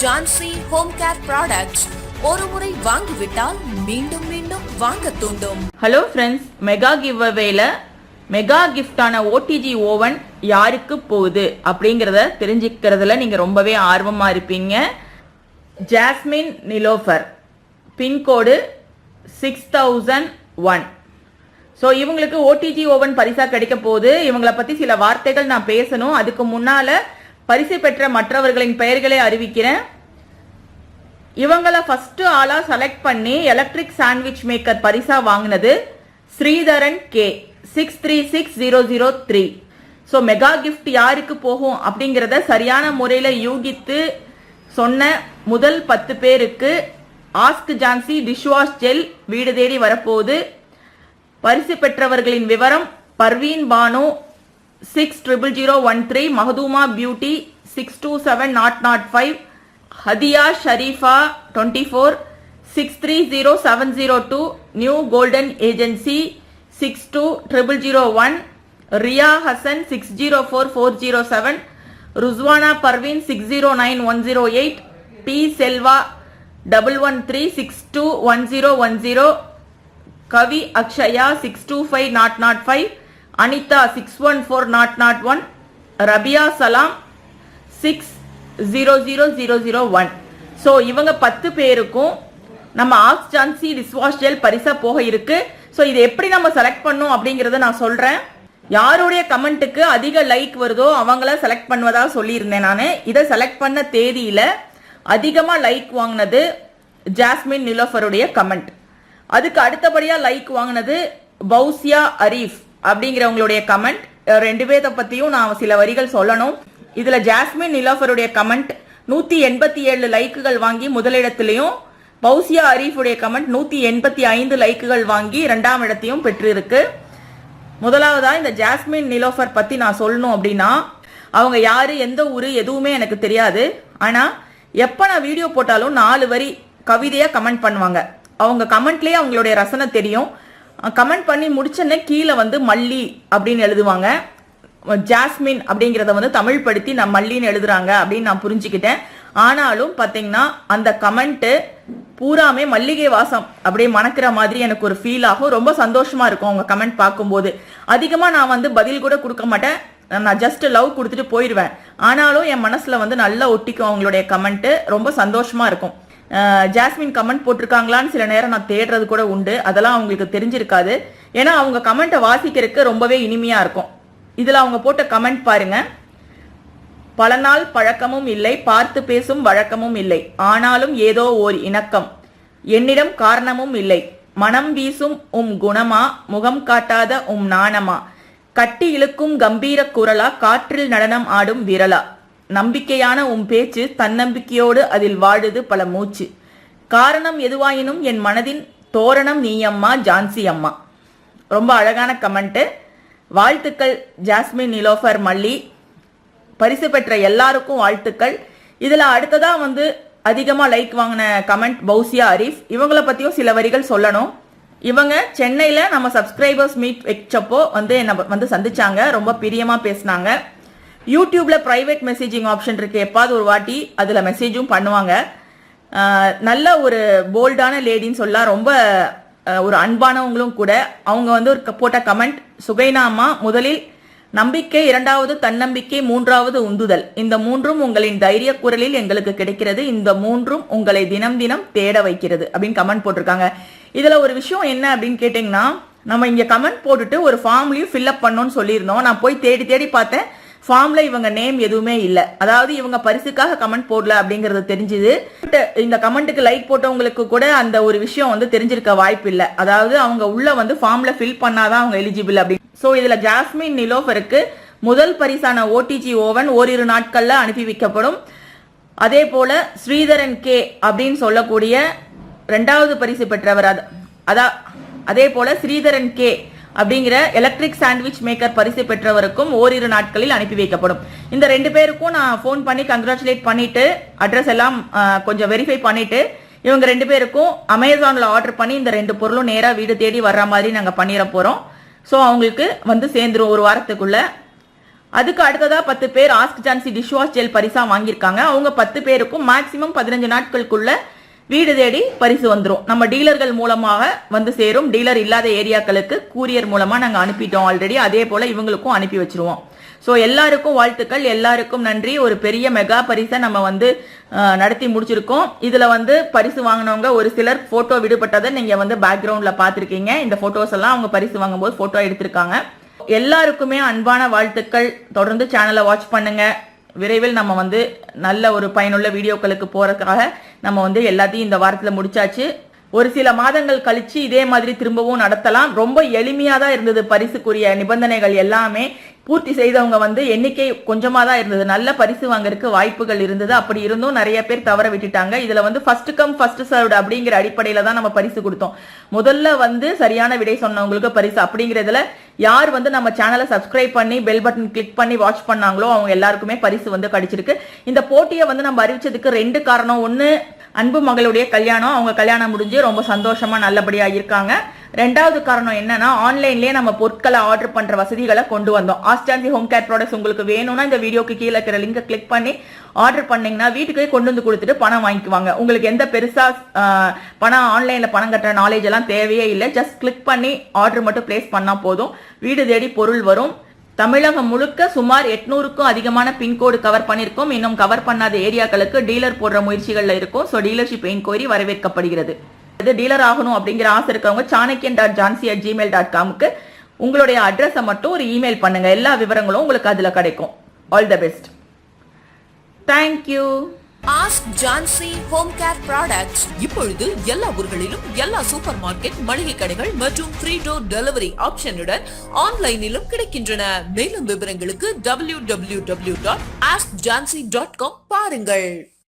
Jhansi home care products ஒரு முறை வாங்கிவிட்டால் மீண்டும் மீண்டும் வாங்க தூண்டும். ஹலோ ஃப்ரெண்ட்ஸ் மெகா கிவ் அவேல மெகா கிஃப்டான ஓடிஜி ஓவன் யாருக்கு போகுது அப்படிங்கிறத தெரிஞ்சுக்கிறதுல நீங்கள் ரொம்பவே ஆர்வமாக இருப்பீங்க. Jasmine Nilofar pin code six thousand one so இவங்களுக்கு ஓடிஜி ஓவன் பரிசா கிடைக்க போகுது. இவங்களை பற்றி சில வார்த்தைகள் நான் பேசணும். அதுக்கு முன்னால் பரிசு பெற்ற மற்றவர்களின் பெயர்களை அறிவிக்கிறேன் இவங்களை ஃபஸ்ட்டு ஆளாக செலக்ட் பண்ணி எலக்ட்ரிக் சாண்ட்விச் மேக்கர் பரிசாக வாங்கினது Sridharan K six three six zero zero three so mega gift யாருக்கு போகும் அப்படிங்கிறத சரியான முறையில் யூகித்து சொன்ன முதல் பத்து பேருக்கு ஆஸ்க் ஜான்சி டிஷ்வாஷ் ஜெல் வீடு தேடி வரப்போகுது. பரிசு பெற்றவர்களின் விவரம் Parveen Banu six triple zero one three Makhduma beauty six two seven nought nought five Hadiya Sharifa twenty four six three zero seven zero two new golden agency six two triple zero one Riya Hasan six zero four four zero seven Ruswana Parveen six zero nine one zero eight P Selva double one three six two one zero one zero Kavi Akshaya six two five nought nought five Anita six one four nought nought one Rabia Salam six zero zero zero zero one so இவங்க பத்து பேருக்கும் நம்ம aux Jhansi டிஸ்வாஷ் gel பரிசா போக இருக்கு. So இதை எப்படி நம்ம செலக்ட் பண்ணோம் அப்படிங்கிறத நான் சொல்றேன். யாருடைய கமெண்ட்டுக்கு அதிக லைக் வருதோ அவங்கள செலக்ட் பண்ணுவதாக சொல்லியிருந்தேன் நான். இதை செலக்ட் பண்ண தேதியில் அதிகமாக லைக் வாங்கினது ஜாஸ்மின் நிலோஃபருடைய கமெண்ட் அதுக்கு அடுத்தபடியாக லைக் வாங்கினது பௌசியா அரீஃப். அப்படிங்கிறவங்களுடைய கமெண்ட் ரெண்டு பேர்த்த பத்தியும் நான் சில வரிகள் சொல்லணும். இதுல ஜாஸ்மின் நிலோஃபருடைய கமெண்ட் நூத்தி எண்பத்தி ஏழு லைக்குகள் வாங்கி முதலிடத்திலையும் பௌசியா அரீஃபுடைய கமெண்ட் நூத்தி எண்பத்தி ஐந்து லைக்குகள் வாங்கி இரண்டாம் இடத்தையும் பெற்றிருக்கு. முதலாவதா இந்த ஜாஸ்மின் நிலோஃபர் பத்தி நான் சொல்லணும் அப்படின்னா அவங்க யாரு எந்த ஊரு எதுவுமே எனக்கு தெரியாது. ஆனா எப்ப நான் வீடியோ போட்டாலும் நாலு வரி கவிதையா கமெண்ட் பண்ணுவாங்க. அவங்க கமெண்ட்லயே அவங்களுடைய ரசனை தெரியும். கமெண்ட் பண்ணி முடிச்சோன்னே கீழே வந்து மல்லி அப்படின்னு எழுதுவாங்க. ஜாஸ்மின் அப்படிங்கிறத வந்து தமிழ் படுத்தி நான் மல்லின்னு எழுதுறாங்க அப்படின்னு நான் புரிஞ்சுக்கிட்டேன். ஆனாலும் பார்த்தீங்கன்னா அந்த கமெண்ட்டு பூராமே மல்லிகை வாசம் அப்படியே மணக்கிற மாதிரி எனக்கு ஒரு ஃபீல் ஆகும். ரொம்ப சந்தோஷமா இருக்கும் அவங்க கமெண்ட் பார்க்கும்போது. அதிகமாக நான் வந்து பதில் கூட கொடுக்க மாட்டேன். நான் ஜஸ்ட் லவ் கொடுத்துட்டு போயிடுவேன் ஆனாலும் என் மனசில் வந்து நல்லா ஒட்டிக்கும் அவங்களுடைய கமெண்ட்டு ரொம்ப சந்தோஷமா இருக்கும். ஜாஸ்மின் கமெண்ட் போட்டிருக்காங்களான்னு சில நேரம் நான் தேடுறது கூட உண்டு. அதெல்லாம் அவங்களுக்கு தெரிஞ்சிருக்காது. ஏன்னா அவங்க கமெண்ட்டை வாசிக்கிறதுக்கு ரொம்பவே இனிமையா இருக்கும். இதுல அவங்க போட்ட கமெண்ட் பாருங்க. பல நாள் பழக்கமும் இல்லை பார்த்து பேசும் வழக்கமும் இல்லை. ஆனாலும் ஏதோ ஓர் இணக்கம். என்னிடம் காரணமும் இல்லை. மனம் வீசும் உம் குணமா முகம் காட்டாத உம் நாணமா. கட்டி இழுக்கும் கம்பீர குரலா காற்றில் நடனம் ஆடும் விரலா. நம்பிக்கையான உன் பேச்சு தன்னம்பிக்கையோடு அதில் வாழுது பல மூச்சு. காரணம் எதுவாயினும் என் மனதின் தோரணம் நீயம்மா ஜான்சி அம்மா. ரொம்ப அழகான கமெண்ட்டு வாழ்த்துக்கள் ஜாஸ்மின் நிலோஃபர் மல்லி. பரிசு பெற்ற எல்லாருக்கும் வாழ்த்துக்கள். இதில் அடுத்ததாக வந்து அதிகமாக லைக் வாங்கின கமெண்ட் பௌசியா அரிஃப். இவங்கள பற்றியும் சில வரிகள் சொல்லணும். இவங்க சென்னையில் நம்ம சப்ஸ்கிரைபர்ஸ் மீட் வச்சப்போ வந்து என்னை வந்து சந்திச்சாங்க. ரொம்ப பிரியமாக பேசினாங்க. யூடியூப்ல பிரைவேட் மெசேஜிங் ஆப்ஷன் இருக்கு. எப்பாவது ஒரு வாட்டி அதுல மெசேஜும் பண்ணுவாங்க. நல்ல ஒரு போல்டான லேடின்னு சொல்லலாம் ரொம்ப ஒரு அன்பானவங்களும் கூட அவங்க வந்து ஒரு க- போட்ட கமெண்ட் சுகைனாமா முதலில் நம்பிக்கை இரண்டாவது தன்னம்பிக்கை மூன்றாவது உந்துதல். இந்த மூன்றும் உங்களின் தைரிய குரலில் எங்களுக்கு கிடைக்கிறது. இந்த மூன்றும் உங்களை தினம் தினம் தேட வைக்கிறது. அப்படின்னு கமெண்ட் போட்டிருக்காங்க. இதுல ஒரு விஷயம் என்ன அப்படின்னு கேட்டிங்கன்னா நம்ம இங்க கமெண்ட் போட்டுட்டு ஒரு ஃபார்ம்லயும் ஃபில்அப் பண்ணோம்னு சொல்லியிருந்தோம். நான் போய் தேடி தேடி பார்த்தேன். ஃபார்ம்ல இவங்க நேம் எதுவுமே இல்ல. அதாவது இவங்க பரிசுக்காக கமெண்ட் போடல அப்படிங்கறது தெரிஞ்சுது. இந்த கமெண்ட்டுக்கு லைக் போட்டவங்களுக்கு கூட அந்த ஒரு விஷயம் வந்து தெரிஞ்சிருக்க வாய்ப்பு இல்ல. அதாவது அவங்க உள்ள வந்து ஃபார்ம்ல ஃபில் பண்ணாதான் அவங்க எலிஜிபிள் அப்படின்னு சோ இதுல ஜாஸ்மின் நிலோஃபருக்கு முதல் பரிசான ஓடிஜி ஓவன் ஓரிரு நாட்கள்ல அனுப்பி வைக்கப்படும். அதே போல ஸ்ரீதரன் கே அப்படின்னு சொல்லக்கூடிய ரெண்டாவது பரிசு பெற்றவர் அதா. அதே போல ஸ்ரீதரன் கே அப்படிங்கிற எலக்ட்ரிக் சாண்ட்விச் மேக்கர் பரிசு பெற்றவருக்கும் ஓரிரு நாட்களில் அனுப்பி வைக்கப்படும். இந்த ரெண்டு பேருக்கும் நான் ஃபோன் பண்ணி கங்க்ராச்சுலேட் பண்ணிட்டு அட்ரஸ் எல்லாம் கொஞ்சம் வெரிஃபை பண்ணிட்டு இவங்க ரெண்டு பேருக்கும் அமேசானில் ஆர்டர் பண்ணி இந்த ரெண்டு பொருளும் நேராக வீடு தேடி வர்ற மாதிரி நாங்கள் பண்ணிட போகிறோம் ஸோ அவங்களுக்கு வந்து சேர்ந்துரும் ஒரு வாரத்துக்குள்ள. அதுக்கு அடுத்ததாக பத்து பேர் ஆஸ்க் ஜான்சி டிஷ்வாஷ் ஜெல் பரிசாக வாங்கியிருக்காங்க. அவங்க பத்து பேருக்கும் மேக்சிமம் பதினஞ்சு நாட்களுக்குள்ள வீடு தேடி பரிசு வந்துடும் நம்ம டீலர்கள் மூலமாக வந்து சேரும். டீலர் இல்லாத ஏரியாக்களுக்கு கூரியர் மூலமா நாங்க அனுப்பிட்டோம் ஆல்ரெடி அதே போல இவங்களுக்கும் அனுப்பி வச்சிருவோம். ஸோ எல்லாருக்கும் வாழ்த்துக்கள். எல்லாருக்கும் நன்றி. ஒரு பெரிய மெகா பரிசை நம்ம வந்து நடத்தி முடிச்சிருக்கோம். இதுல வந்து பரிசு வாங்கினவங்க ஒரு சிலர் போட்டோ விடுபட்டதை நீங்க வந்து பேக்ரவுண்ட்ல பார்த்துருக்கீங்க. இந்த போட்டோஸ் எல்லாம் அவங்க பரிசு வாங்கும்போது போட்டோ எடுத்திருக்காங்க. எல்லாருக்குமே அன்பான வாழ்த்துக்கள். தொடர்ந்து சேனலை வாட்ச் பண்ணுங்க. விரைவில் நம்ம வந்து நல்ல ஒரு பயனுள்ள வீடியோக்களுக்கு போறதுக்காக நம்ம வந்து எல்லாத்தையும் இந்த வாரத்தில் முடிச்சாச்சு. ஒரு சில மாதங்கள் கழிச்சு இதே மாதிரி திரும்பவும் நடத்தலாம். ரொம்ப எளிமையாக தான் இருந்தது பரிசுக்குரிய நிபந்தனைகள் எல்லாமே. பூர்த்தி செய்தவங்க வந்து எண்ணிக்கை கொஞ்சமா தான் இருந்தது. நல்ல பரிசு வாங்கறதுக்கு வாய்ப்புகள் இருந்தது. அப்படி இருந்தும் நிறைய பேர் தவற விட்டுட்டாங்க. இதுல வந்து ஃபர்ஸ்ட் கம் ஃபர்ஸ்ட் சர்வ்டு அப்படிங்கிற அடிப்படையில தான் நம்ம பரிசு கொடுத்தோம். முதல்ல வந்து சரியான விடை சொன்னவங்களுக்கு பரிசு அப்படிங்கிறதுல யார் வந்து நம்ம சேனலை சப்ஸ்கிரைப் பண்ணி பெல் பட்டன் கிளிக் பண்ணி வாட்ச் பண்ணாங்களோ அவங்க எல்லாருக்குமே பரிசு வந்து கிடைச்சிருக்கு. இந்த போட்டியை வந்து நம்ம அறிவிச்சதுக்கு ரெண்டு காரணம். ஒன்று அன்பு மகளுடைய கல்யாணம். அவங்க கல்யாணம் முடிஞ்சு ரொம்ப சந்தோஷமா நல்லபடியா இருக்காங்க. ரெண்டாவது காரணம் என்னன்னா ஆன்லைன்லயே நம்ம பொருட்களை ஆர்டர் பண்ற வசதிகளை கொண்டு வந்தோம். ஆஸ்டான்சி ஹோம் கேர் ப்ராடக்ட்ஸ் உங்களுக்கு வேணும்னா இந்த வீடியோக்கு கீழே இருக்கிற லிங்கை கிளிக் பண்ணி ஆர்டர் பண்ணீங்கன்னா வீட்டுக்கே கொண்டு வந்து கொடுத்துட்டு பணம் வாங்கிக்குவாங்க. உங்களுக்கு எந்த பெருசா பணம் ஆன்லைன்ல பணம் கட்டுற நாலேஜ் எல்லாம் தேவையே இல்லை. ஜஸ்ட் கிளிக் பண்ணி ஆர்டர் மட்டும் பிளேஸ் பண்ணா போதும். வீடு தேடி பொருள் வரும். தமிழகம் முழுக்க சுமார் எட்நூறுக்கும் அதிகமான பின்கோடு கவர் பண்ணிருக்கோம் இன்னும் கவர் பண்ணாத ஏரியாக்களுக்கு டீலர் போடுற முயற்சிகள்ல இருக்கும். ஸோ டீலர்ஷிப் என்கொயரி வரவேற்கப்படுகிறது. இது டீலர் ஆகணும் அப்படிங்கிற ஆசை இருக்கவங்க Chanakyan dot Jhansi at Gmail dot காமுக்கு உங்களுடைய அட்ரஸை மட்டும் ஒரு இமெயில் பண்ணுங்க. எல்லா விவரங்களும் உங்களுக்கு அதுல கிடைக்கும். All the best thank you ask Jhansi home care products இப்பொழுது எல்லா ஊர்களிலும் எல்லா சூப்பர் மார்க்கெட் மளிகை கடைகள் மற்றும் ஃப்ரீ டோர் டெலிவரி ஆப்ஷனுடன் ஆன்லைனிலும் கிடைக்கின்றன. மேலும் விவரங்களுக்கு W W W dot ask Jhansi dot com பாருங்கள்.